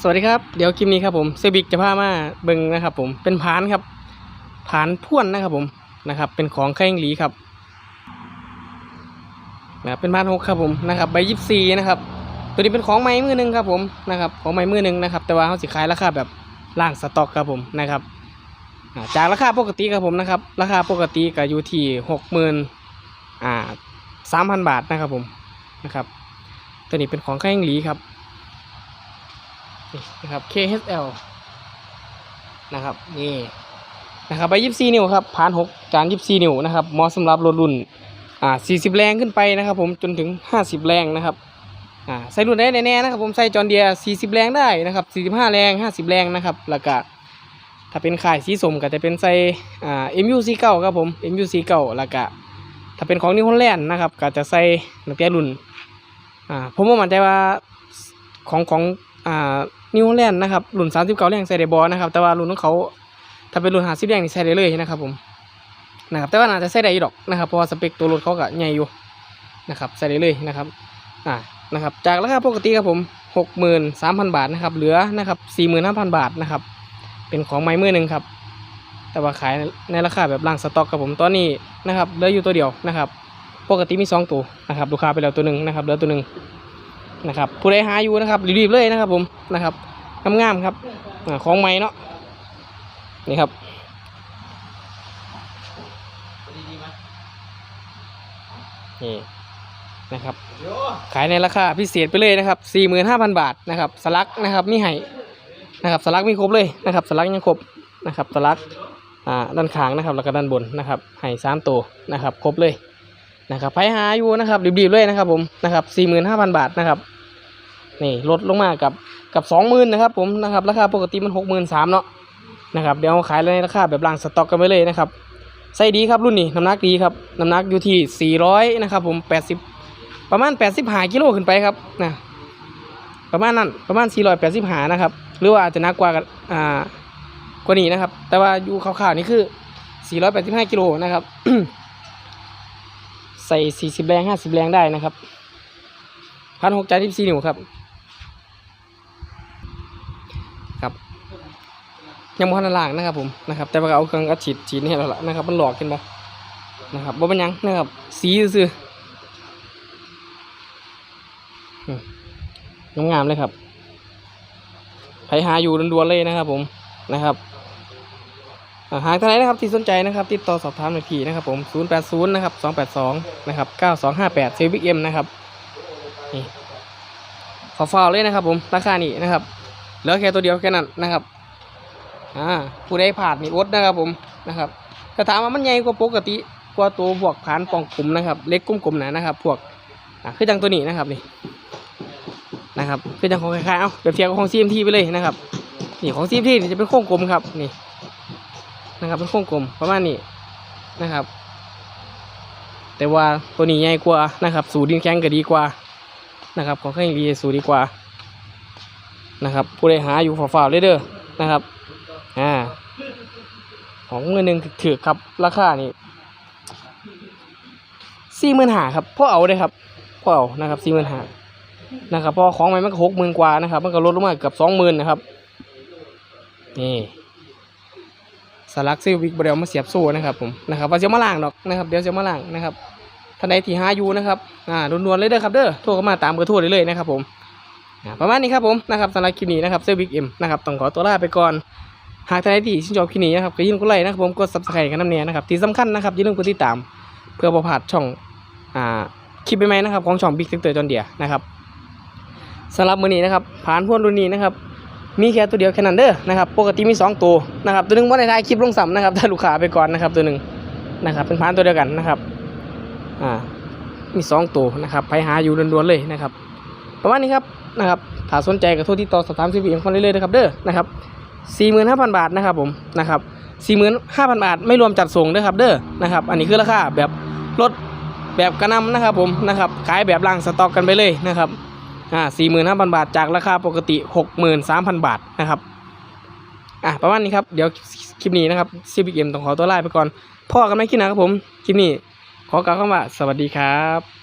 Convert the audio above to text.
สวัสดีครับ เดี๋ยวคลิปนี้ครับผมเซบิกจะพามาเบิงนะครับผมเป็นผานครับผานพ่วนนะครับผมนะครับ เป็นของแข้งหลีครับนะครับเป็นผานหกครับผมนะครับใบยิบซีนะครับ ตัวนี้เป็นของไม้มือหนึ่งครับผมนะครับของไม้มือหนึ่งนะครับแต่ว่าเขาสิขายราคาแบบล่างสต็อกครับผมนะครับจากราคาปกติครับผมนะครับราคาปกติก็อยู่ที่หกหมื่นอ่าสามพันบาทนะครับผมนะครับตัวนี้เป็นของแข้งหลีครับ นะครับ KSL นะครับนี่นะครับไป24นิ้วครับผ่าน6จาน24นิ้วนะครับเหมาะสำหรับรถรุ่นอ่า40แรงขึ้นไปนะครับผมจนถึง50แรงนะครับอ่าใส่รุ่นได้แน่ๆนะครับผมใส่จอนเดีย40แรงได้นะครับ45แรง50แรงนะครับแล้วก็ถ้าเป็นขายสีสมก็จะเป็นใส่อ่า MU49 ครับผม MU49 แล้วก็ถ้าเป็นของนิวฮอลแลนด์นะครับก็จะใส่นักเรียนรุ่นอ่าผมว่ามั่นใจว่าของของอ่า นิวแลนด์นะครับรุ่น39แรงใส่ได้บอนะครับ แต่ว่ารุ่นของเขาถ้าเป็นรุ่น50แรงนี่ใส่ได้เลยนะครับผมนะครับแต่ว่าน่าจะใส่ได้อยู่ดอกนะครับเพราะว่าสเปคตัวรถเขาก็ใหญ่อยู่นะครับใส่ได้เลยนะครับอ่านะครับจากราคาปกติครับผม63,000บาทนะครับเหลือนะครับ45,000บาทนะครับเป็นของไม้มือหนึ่งครับแต่ว่าขายในราคาแบบล่างสต็อกครับผมตอนนี้นะครับเหลืออยู่ตัวเดียวนะครับปกติมีสองตัวนะครับลูกค้าไปแล้วตัวหนึ่งนะครับเหลือตัวหนึ่ง นะครับผู้ใดหาอยู่นะครับรีบๆเลยนะครับ ผมนะครับงามๆครับของใหม่เนาะนี่ครับนี่นะครับ ขายในราคาพิเศษไปเลยนะครับ45,000 บาทนะครับ สลักนะครับมีให้นะครับ สลักมีครบเลยนะครับ สลักยังครบนะครับ สลักอ่าด้านข้างนะครับ แล้วก็ด้านบนนะครับให้สามตัวนะครับ ครบเลย นะครับใครหาอยู่นะครับรีบๆเลยนะครับผมนะครับ45,000บาทนะครับนี่ลดลงมากับกับสองหมื่นนะครับผมนะครับราคาปกติมันหกหมื่นสามเนาะนะครับเดี๋ยวขายในราคาแบบล่างสต็อกกันไปเลยนะครับไซส์ดีครับรุ่นนี้น้ำหนักดีครับน้ำหนักอยู่ที่สี่ร้อยนะครับผมแปดสิบประมาณแปดสิบหากิโลขึ้นไปครับนะประมาณนั้นประมาณสี่ร้อยแปดสิบหานะครับหรือว่าอาจจะนักกว่ากันอ่ากว่านี้นะครับ แต่ว่าอยู่ข่าวๆนี่คือสี่ร้อยแปดสิบห้ากิโลนะครับ ใส่สี่สิบแรงห้าสิบแรงได้นะครับพันหกจานที่สี่นิ้วครับครับ ยังพันล่างนะครับผมนะครับแต่ว่าเอาเครื่องอัดฉีดฉีดนี่ให้แล้วล่ะนะครับ มันหลอกขึ้นปะนะครับบ่เป็นยังนะครับ สีซื่อๆอืมงามๆเลยครับใครหาอยู่ด่วนๆเลยนะครับผมนะครับ หากท่านไหนนะครับที่สนใจนะครับติดต่อสอบถามหน่อยพี่นะครับผม080นะครับ282นะครับ9258เซฟิกเอ็มนะครับนี่ขอฟาวเลยนะครับผมราคานี้นะครับเหลือแค่ตัวเดียวแค่นั้นนะครับอ่าผู้ใดผ่านนี่อดนะครับผมนะครับแต่ถามว่ามันใหญ่กว่าปกติกว่าตัวพวกผานปองกลุ่มนะครับ เล็กกลุ่มๆนะนะครับ พวกอ่าคือจังตัวนี้นะครับนี่นะครับคือจังของคล้ายๆเอาเปรียบเทียบกับของ CMT ไปเลยนะครับนี่ของ CMT นี่จะเป็นโค้งกลมครับนี่ นะครับเป็นโค้งกลมประมาณนี้นะครับ แต่ว่าตัวนี้ใหญ่กว่านะครับ สูดินแข็งก็ดีกว่านะครับของเครื่องดีสูดีกว่านะครับ ผู้ใดหาอยู่ฝ่าๆเลยเด้อนะครับอ่าของเงินหนึ่งถือครับราคานี่สี่หมื่นหาครับพ่อเอาเลยครับพ่อเอานะครับสี่หมื่นหานะครับพอของใหม่มันก็หกหมื่นกว่านะครับ มันก็ลดลงมาเกือบสองหมื่นนะครับนี่ สลักซิลวิกบเดลมาเสียบโซ่นะครับผมนะครับว่าจะมาล่างดอกนะครับเดี๋ยวจะมาล่างนะครับท่านใดที่หาอยู่นะครับอ่าด่วนๆเลยเด้อครับเด้อโทรเข้ามาตามเบอร์โทรได้เลยนะครับผมประมาณนี้ครับผมนะครับสำหรับคลิปนี้นะครับเซอร์วิกเอ็มนะครับต้องขอตัวลาไปก่อนหากท่านใดที่ชื่นชอบคลิปนี้นะครับก็อย่าลืมกดไลค์นะครับผมกดซับสไครต์กันน้ำเนียนะครับที่สำคัญนะครับอย่าลืมกดติดตาม เพื่อประพาดช่องอ่าคลิปใหม่ๆนะครับของช่องบิ๊กเซ็นเตอร์จอนเดียนะครับสำหรับมือนี้นะครับผ่านพ่วนรุ่นนี้นะครับ มีแค่ตัวเดียวแค่นั้นเด้อนะครับปกติมีสองตัวนะครับตัวหนึงว่าในท้ายคลิปลงสัมนะครับถ้าลูกค้าไปก่อนนะครับตัวหนึ่งนะครับเป็นพานตัวเดียวกันนะครับอ่ามีสองตัวนะครับไปหาอยู่ด่วนๆเลยนะครับประมาณนี้ครับนะครับถ้าสนใจก็โทรติดต่อสอบถามซีพีเอ็มคนได้เลยนะครับเด้อนะครับสี่หมื่นห้าพันบาทนะครับผมนะครับสี่หมื่นห้าพันบาทไม่รวมจัดส่งเด้อครับเด้อนะครับอันนี้คือราคาแบบลดแบบกระนำนะครับผมนะครับขายแบบล่างสต็อกกันไปเลยนะครับ อ่าสี่หมื่นห้าพันบาท จากราคาปกติหกหมื่นสามพันบาทนะครับอะประมาณนี้ครับ เดี๋ยวคลิปนี้นะครับซีพีเอ็มต้องขอตัวลาไปก่อนพ่อกันไม่คิดนะครับผม คลิปนี้ขอกล่าวคำว่าสวัสดีครับ